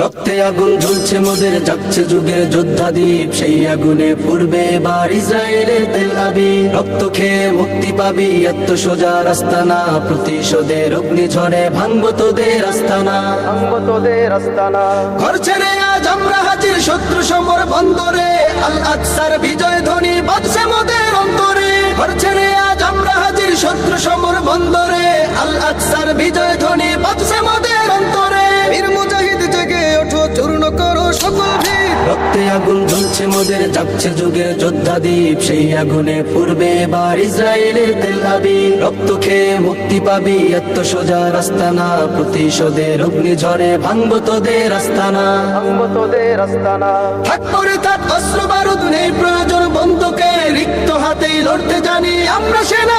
রক্তে আগুন জ্বলছে মোদের যাচ্ছে যুগের যোদ্ধা দ্বীপ সেই আগুনে পূর্বে এবার ইসরায়েলের তেল আবি। রক্ত খেয়ে মুক্তি পাবি এত সোজা রাস্তা না। প্রতিশোধের অগ্নি ঝড়ে ভাঙবো তোদের আস্তানা। ভাঙবো তোদের আস্তানা। ঘর ছেড়ে আজ আমরা হাজির শত্রু সমর বন্দরে। আল আকসার বিজয় ধ্বনি বাজছে মোদের অন্তরে। ঘর ছেড়ে আজ আমরা হাজির শত্রু সমর বন্দরে। আল আকসার বিজয় ধ্বনি রক্তে আগুন জ্বলছে মোদের যাচ্ছে যুগের যোদ্ধা দ্বীপ। সেই আগুনে পূর্বে এবার ইসরায়েলের তেল রক্ত খেয়ে মুক্তি পাবি এত সোজা রাস্তা না প্রতিশোধের অগ্নি ঝড়ে ভাঙবো তোদের আস্তানা। ভাঙবো তোদের আস্তানা। থাক পরে থাক অস্ত্র বারুদ নেই প্রয়োজন বন্ধুকে। রিক্ত হাতেই লড়তে জানি আমরা সেনা।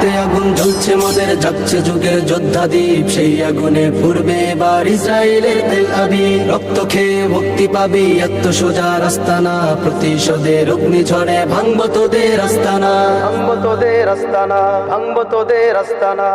রক্তে আগুন ঝুলছে মোদের, যাচ্ছে যুগের যোদ্ধা দ্বীপ। সেই আগুনে পূর্বে এবার ইসরায়েলের তেল আবি। রক্ত খেয়ে মুক্তি পাবি এত সোজা রাস্তা না প্রতিশোধের অগ্নি ঝড়ে ভাঙবো তোদের আস্তানা। ভাঙবো তোদের আস্তানা, ভাঙবো তোদের আস্তানা।